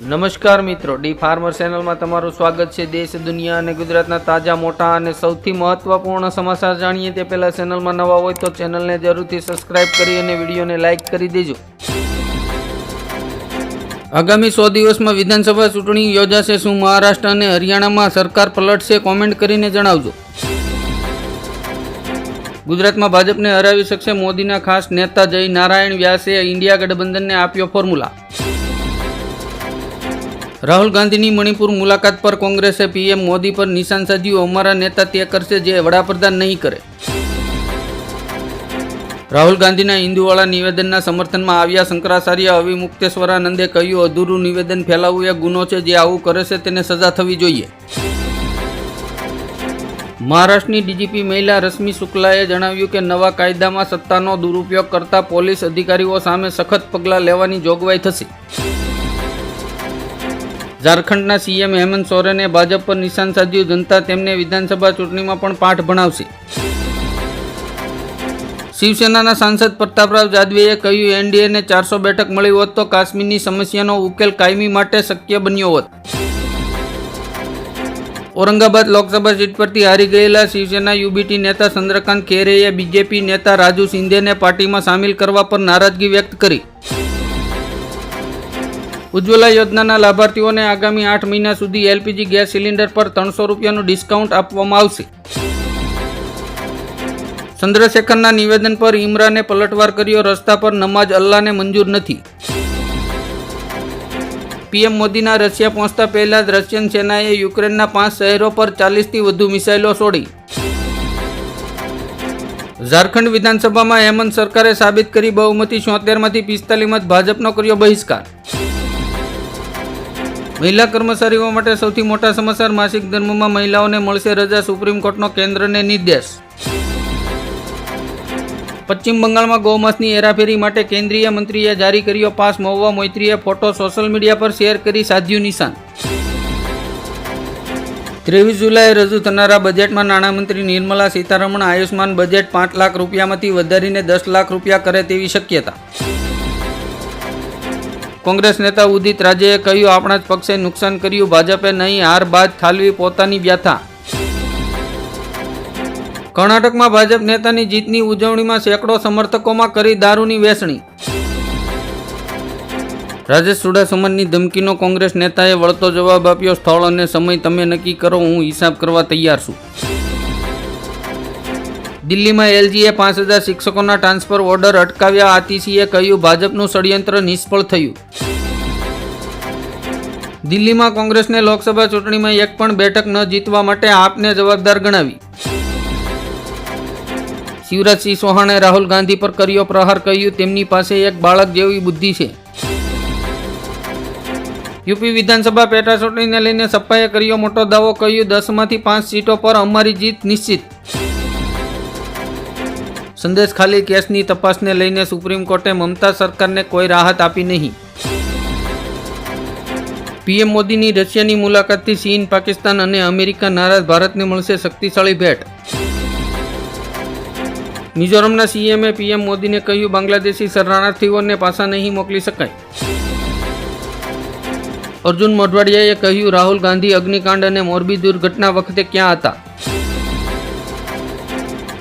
નમસ્કાર મિત્રો, D farmer ચેનલમાં તમારું સ્વાગત છે. દેશ, દુનિયા અને ગુજરાતના તાજા, મોટા અને સૌથી મહત્વપૂર્ણ સમાચાર જાણીએ તે પહેલા ચેનલમાં નવા હોય તો ચેનલને જરૂરથી સબસ્ક્રાઇબ કરી અને વિડીયોને લાઇક કરી દેજો. આગામી સો દિવસમાં વિધાનસભા ચૂંટણી યોજાશે. શું મહારાષ્ટ્ર અને હરિયાણામાં સરકાર પલટશે કોમેન્ટ કરીને જણાવજો. ગુજરાતમાં ભાજપને હરાવી શકશે મોદીના ખાસ નેતા જય નારાયણ વ્યાસે. ઇન્ડિયા ગઠબંધનને આપ્યો ફોર્મ્યુલા રાહુલ ગાંધીની મણિપુર મુલાકાત પર કોંગ્રેસે પીએમ મોદી પર નિશાન સાધ્યું. અમારા નેતા તે કરશે જે વડાપ્રધાન નહીં કરે. રાહુલ ગાંધીના હિન્દુવાળા નિવેદનના સમર્થનમાં આવ્યા શંકરાચાર્ય અવિમુક્તેશ્વરાનંદે કહ્યું, અધૂરું નિવેદન ફેલાવવું એ ગુનો છે. જે આવું કરે છે તેને સજા થવી જોઈએ. મહારાષ્ટ્રની ડીજીપી મહિલા રશ્મિ શુક્લાએ જણાવ્યું કે, નવા કાયદામાં સત્તાનો દુરુપયોગ કરતા પોલીસ અધિકારીઓ સામે સખત પગલાં લેવાની જોગવાઈ થશે. ઝારખંડના સીએમ હેમંત સોરેને ભાજપ પર નિશાન સાધ્યું, જનતા તેમને વિધાનસભા ચૂંટણીમાં પણ પાઠ ભણાવશે. શિવસેનાના સાંસદ પ્રતાપરાવ જાદવેએ કહ્યું, એનડીએને ચારસો બેઠક મળી હોત તો કાશ્મીરની સમસ્યાનો ઉકેલ કાયમી માટે શક્ય બન્યો હોત. ઔરંગાબાદ લોકસભા સીટ પરથી હારી ગયેલા શિવસેના યુબીટી નેતા ચંદ્રકાંત ખેરેએ બીજેપી નેતા રાજુ સિંધેને પાર્ટીમાં સામેલ કરવા પર નારાજગી વ્યક્ત કરી. ઉજ્જવલા યોજનાના લાભાર્થીઓને આગામી આઠ મહિના સુધી એલપીજી ગેસ સિલિન્ડર પર ત્રણસો રૂપિયાનું ડિસ્કાઉન્ટ આપવામાં આવશે. ચંદ્રશેખરના નિવેદન પર ઇમરાને પલટવાર કર્યો રસ્તા પર નમાજ અલ્લાહને મંજૂર નથી. પીએમ મોદીના રશિયા પહોંચતા પહેલા જ રશિયન સેનાએ યુક્રેનના પાંચ શહેરો પર ચાલીસથી વધુ મિસાઇલો છોડી. ઝારખંડ વિધાનસભામાં હેમંત સરકારે સાબિત કરી બહુમતી છોતેરમાંથી પિસ્તાલીસમાં ભાજપનો કર્યો બહિષ્કાર. મહિલા કર્મચારીઓ માટે સૌથી મોટા સમાચાર માસિક ધર્મમાં મહિલાઓને મળશે રજા સુપ્રીમ કોર્ટનો કેન્દ્રને નિર્દેશ. પશ્ચિમ બંગાળમાં ગૌમાંસની હેરાફેરી માટે કેન્દ્રીય મંત્રીએ જારી કર્યો પાસ. મહુવા મૈત્રીએ ફોટો સોશિયલ મીડિયા પર શેર કરી સાધ્યું નિશાન. ત્રેવીસ જુલાઈએ રજૂ થનારા બજેટમાં નાણામંત્રી નિર્મલા સીતારમણ આયુષ્માન બજેટ પાંચ લાખ રૂપિયામાંથી વધારીને દસ લાખ રૂપિયા કરે તેવી શક્યતા. કોંગ્રેસ નેતા ઉદિત રાજેએ કહ્યું, આપણા જ પક્ષે નુકસાન કર્યું, ભાજપે નહીં, હાર બાદ ઠાલવી પોતાની વ્યથા. કર્ણાટકમાં ભાજપ નેતાની જીતની ઉજવણીમાં સેંકડો સમર્થકોમાં કરી દારૂની વેચણી રાજેશ ચુડાસમાની ધમકીનો કોંગ્રેસ નેતાએ વળતો જવાબ આપ્યો, સ્થળ અને સમય તમે નક્કી કરો, હું હિસાબ કરવા તૈયાર છું. દિલ્હીમાં એલજીએ પાંચ હજાર શિક્ષકોના ટ્રાન્સફર ઓર્ડર અટકાવ્યા. આતિશીએ કહ્યું, ભાજપનું ષડયંત્ર નિષ્ફળ થયું. દિલ્હીમાં કોંગ્રેસને લોકસભા ચૂંટણીમાં એક પણ બેઠક ન જીતવા માટે આપને જવાબદાર ગણાવી. શિવરાજસિંહ ચૌહાણે રાહુલ ગાંધી પર કર્યો પ્રહાર, કહ્યું, તેમની પાસે એક બાળક જેવી બુદ્ધિ છે. યુપી વિધાનસભા પેટા ચૂંટણીને લઈને સપાએ કર્યો મોટો દાવો, કહ્યું, દસમાંથી પાંચ સીટો પર અમારી જીત નિશ્ચિત. સંદેશ ખાલી કેસની તપાસને લઈને સુપ્રીમ કોર્ટે મમતા સરકારને કોઈ રાહત આપી નહીં. પીએમ મોદીની રશિયાની મુલાકાતથી ચીન, પાકિસ્તાન અને અમેરિકા નારાજ ભારતને મળશે શક્તિશાળી ભેટ. મિઝોરમના સીએમએ પીએમ મોદીને કહ્યું, બાંગ્લાદેશી શરણાર્થીઓને પાછા નહીં મોકલી શકાય. અર્જુન મોઢવાડિયાએ કહ્યું, રાહુલ ગાંધી અગ્નિકાંડ અને મોરબી દુર્ઘટના વખતે ક્યાં હતા?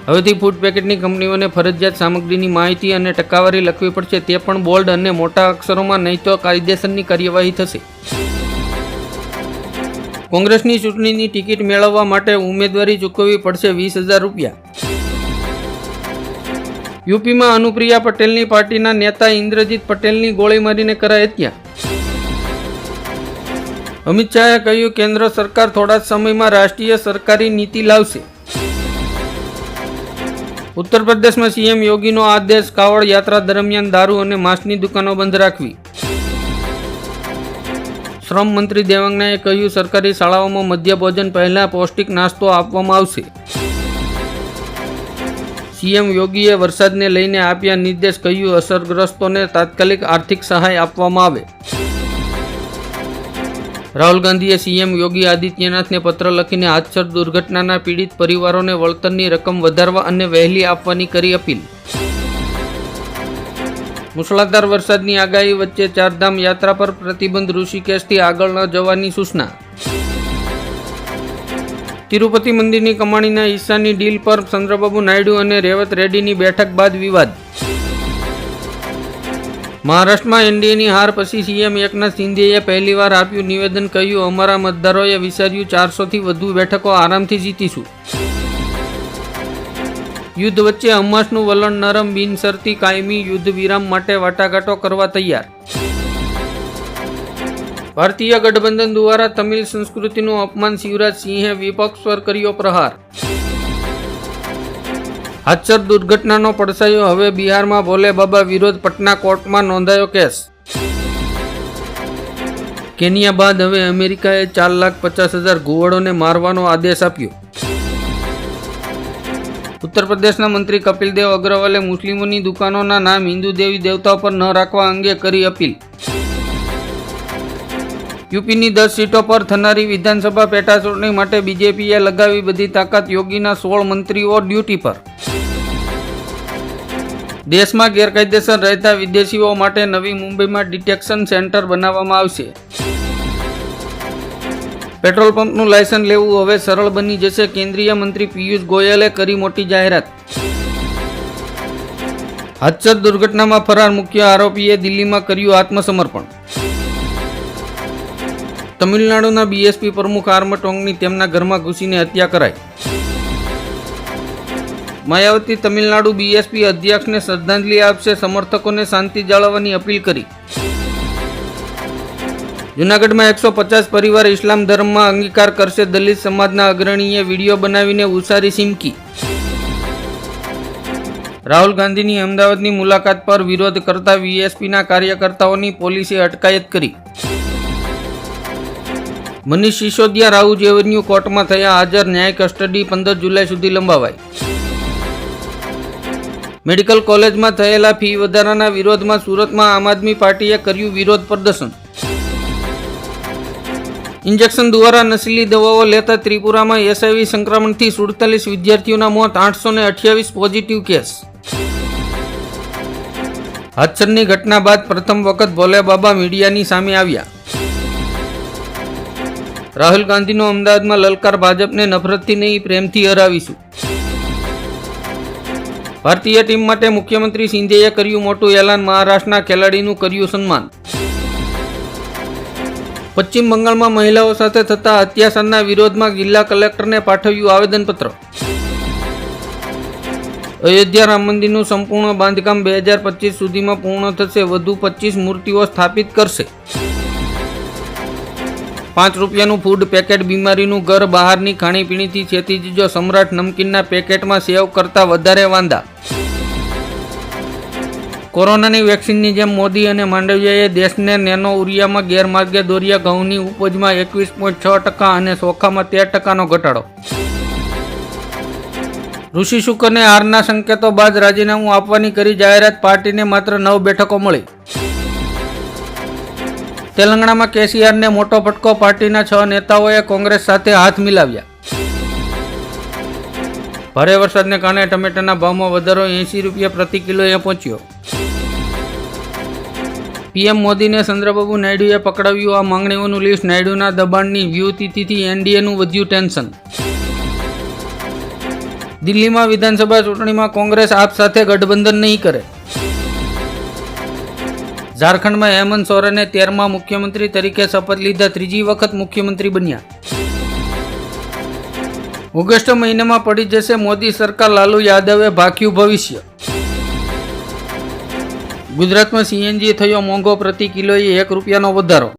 હવેથી ફૂડ પેકેટની કંપનીઓને ફરજિયાત સામગ્રીની માહિતી અને ટકાવારી લખવી પડશે તે પણ બોલ્ડ અને મોટા અક્ષરોમાં, નહીં તો કાયદેસરની કાર્યવાહી થશે. કોંગ્રેસની ચૂંટણીની ટિકિટ મેળવવા માટે ઉમેદવારી ચૂકવવી પડશે વીસ હજાર રૂપિયા. યુપીમાં અનુપ્રિયા પટેલની પાર્ટીના નેતા ઇન્દ્રજીત પટેલની ગોળી મારીને કરાઈ હત્યા. અમિત શાહે કહ્યું, કેન્દ્ર સરકાર થોડા સમયમાં રાષ્ટ્રીય સરકારી નીતિ લાવશે. ઉત્તર પ્રદેશમાં સીએમ યોગીનો આદેશ કાવડ યાત્રા દરમિયાન દારૂ અને માંસની દુકાનો બંધ રાખવી. શ્રમ મંત્રી દેવાંગનાએ કહ્યું, સરકારી શાળાઓમાં મધ્ય ભોજન પહેલા પૌષ્ટિક નાસ્તો આપવામાં આવશે. સીએમ યોગીએ વરસાદને લઈને આપ્યા નિર્દેશ, કહ્યું, અસરગ્રસ્તોને તાત્કાલિક આર્થિક સહાય આપવામાં આવે. રાહુલ ગાંધીએ સીએમ યોગી આદિત્યનાથને પત્ર લખીને હાથસર દુર્ઘટનાના પીડિત પરિવારોને વળતરની રકમ વધારવા અને વહેલી આપવાની કરી અપીલ. મુસળાધાર વરસાદની આગાહી વચ્ચે ચારધામ યાત્રા પર પ્રતિબંધ ઋષિકેશથી આગળ ન જવાની સૂચના. તિરુપતિ મંદિરની કમાણીના હિસ્સાની ડીલ પર ચંદ્રબાબુ નાયડુ અને રેવત રેડ્ડીની બેઠક બાદ વિવાદ. મહારાષ્ટ્રમાં એનડીએની હાર પછી સીએમ એકનાથ શિંદેએ પહેલીવાર આપ્યું નિવેદન, કહ્યું, અમારા મતદારોએ વિચાર્યું ચારસોથી વધુ બેઠકો આરામથી જીતીશું. યુદ્ધ વચ્ચે હમાસનું વલણ નરમ બિનસરતી કાયમી યુદ્ધ વિરામ માટે વાટાઘાટો કરવા તૈયાર. ભારતીય ગઠબંધન દ્વારા તમિલ સંસ્કૃતિનું અપમાન શિવરાજ સિંહે વિપક્ષ પર કર્યો પ્રહાર. હાથસર દુર્ઘટનાનો પડસાયો. હવે બિહારમાં ભોલે બાબા વિરોધ પટના કોર્ટમાં નોંધાયો કેસ. કેન્યા બાદ હવે અમેરિકાએ ચાર લાખ પચાસ હજાર ઘુવડોને મારવાનો આદેશ આપ્યો. ઉત્તર પ્રદેશના મંત્રી કપિલ દેવ અગ્રવાલે મુસ્લિમોની દુકાનોના નામ હિન્દુ દેવી દેવતાઓ પર ન રાખવા અંગે કરી અપીલ. યુપીની દસ સીટો પર થનારી વિધાનસભા પેટા ચૂંટણી માટે બીજેપીએ લગાવી બધી તાકાત યોગીના સોળ મંત્રીઓ ડ્યુટી પર. દેશમાં ગેરકાયદેસર રહેતા વિદેશીઓ માટે નવી મુંબઈમાં ડિટેક્શન સેન્ટર બનાવવામાં આવશે. પેટ્રોલ પંપનું લાયસન્સ લેવું હવે સરળ બની જશે, કેન્દ્રીય મંત્રી પિયુષ ગોયલે કરી મોટી જાહેરાત. હાથસર દુર્ઘટનામાં ફરાર મુખ્ય આરોપીએ દિલ્હીમાં કર્યું આત્મસમર્પણ. તમિલનાડુના બીએસપી પ્રમુખ આર્મટોંગની તેમના ઘરમાં ઘૂસીને હત્યા કરાઈ. માયાવતી તમિલનાડુ બીએસપી અધ્યક્ષને શ્રદ્ધાંજલિ આપશે, સમર્થકોને શાંતિ જાળવવાની અપીલ કરી. જૂનાગઢમાં એકસો પચાસ પરિવાર ઇસ્લામ ધર્મમાં અંગીકાર કરશે, દલિત સમાજના અગ્રણીએ વીડિયો બનાવીને ઉસારી સિમકી. રાહુલ ગાંધીની અમદાવાદની મુલાકાત પર વિરોધ કરતા વીએસપીના કાર્યકર્તાઓની પોલીસે અટકાયત કરી. મનીષ સિસોદિયા રાઉજ એવન્યુ કોર્ટમાં થયા હાજર ન્યાય કસ્ટડી પંદર જુલાઈ સુધી લંબાવાઈ. મેડિકલ કોલેજમાં થયેલા ફી વધારાના વિરોધમાં સુરતમાં આમ આદમી પાર્ટીએ કર્યું વિરોધ પ્રદર્શન. ઇન્જેક્શન દ્વારા નશીલી દવાઓ લેતા ત્રિપુરામાં એસઆઈવી સંક્રમણથી સુડતાલીસ વિદ્યાર્થીઓના મોત, આઠસો ને અઠ્યાવીસ પોઝિટિવ કેસ. હાથસરની ઘટના બાદ પ્રથમ વખત ભોલે બાબા મીડિયાની સામે આવ્યા. રાહુલ ગાંધીનો અમદાવાદમાં લલકાર ભાજપને નફરતથી નહીં, પ્રેમથી હરાવીશું. ભારતીય ટીમ માટે મુખ્યમંત્રી સિંધિયાએ કર્યું મોટું એલાન, મહારાષ્ટ્રના ખેલાડીનું કર્યું સન્માન. પશ્ચિમ બંગાળમાં મહિલાઓ સાથે થતા અત્યાચારના વિરોધમાં જિલ્લા કલેક્ટરને પાઠવ્યું આવેદનપત્ર. અયોધ્યા રામ મંદિરનું સંપૂર્ણ બાંધકામ બે હજાર પચીસ સુધીમાં પૂર્ણ થશે, વધુ પચીસ મૂર્તિઓ સ્થાપિત કરશે. પાંચ રૂપિયાનું ફૂડ પેકેટ બીમારીનું ઘર બહારની ખાણીપીણીથી છેતી સમ્રાટ નમકીનના પેકેટમાં સેવ કરતા વધારે વાંધા. કોરોનાની વેક્સિનની જેમ મોદી અને માંડવિયાએ દેશને નેનો ઉરિયામાં ગેરમાર્ગે દોર્યા ઘઉંની ઉપજમાં એકવીસ પોઈન્ટ છ ટકા અને ચોખામાં તેર ટકાનો ઘટાડો. ઋષિ શુકરને હારના સંકેતો બાદ રાજીનામું આપવાની કરી જાહેરાત, પાર્ટીને માત્ર નવ બેઠકો મળી. તેલંગાણામાં કેસીઆરને મોટો ફટકો પાર્ટીના છ નેતાઓએ કોંગ્રેસ સાથે હાથ મિલાવ્યા. ભારે વરસાદને કારણે ટમેટાના ભાવમાં વધારો એંસી રૂપિયા પ્રતિ કિલોએ પહોંચ્યો. પીએમ મોદીને ચંદ્રબાબુ નાયડુએ પકડાવ્યું. આ માંગણીઓનું લિસ્ટ નાયડુના દબાણની વ્યૂતિથિથી એનડીએનું વધ્યું ટેન્શન. દિલ્હીમાં વિધાનસભા ચૂંટણીમાં કોંગ્રેસ આપ સાથે ગઠબંધન નહીં કરે. ઝારખંડમાં હેમંત સોરેને તેરમા મુખ્યમંત્રી તરીકે શપથ લીધા ત્રીજી વખત મુખ્યમંત્રી બન્યા. ઓગસ્ટ મહિનામાં પડી જશે મોદી સરકાર લાલુ યાદવે ભાખ્યું ભવિષ્ય. ગુજરાતમાં સીએનજી થયો મોંઘો પ્રતિ કિલોએ એક રૂપિયાનો વધારો.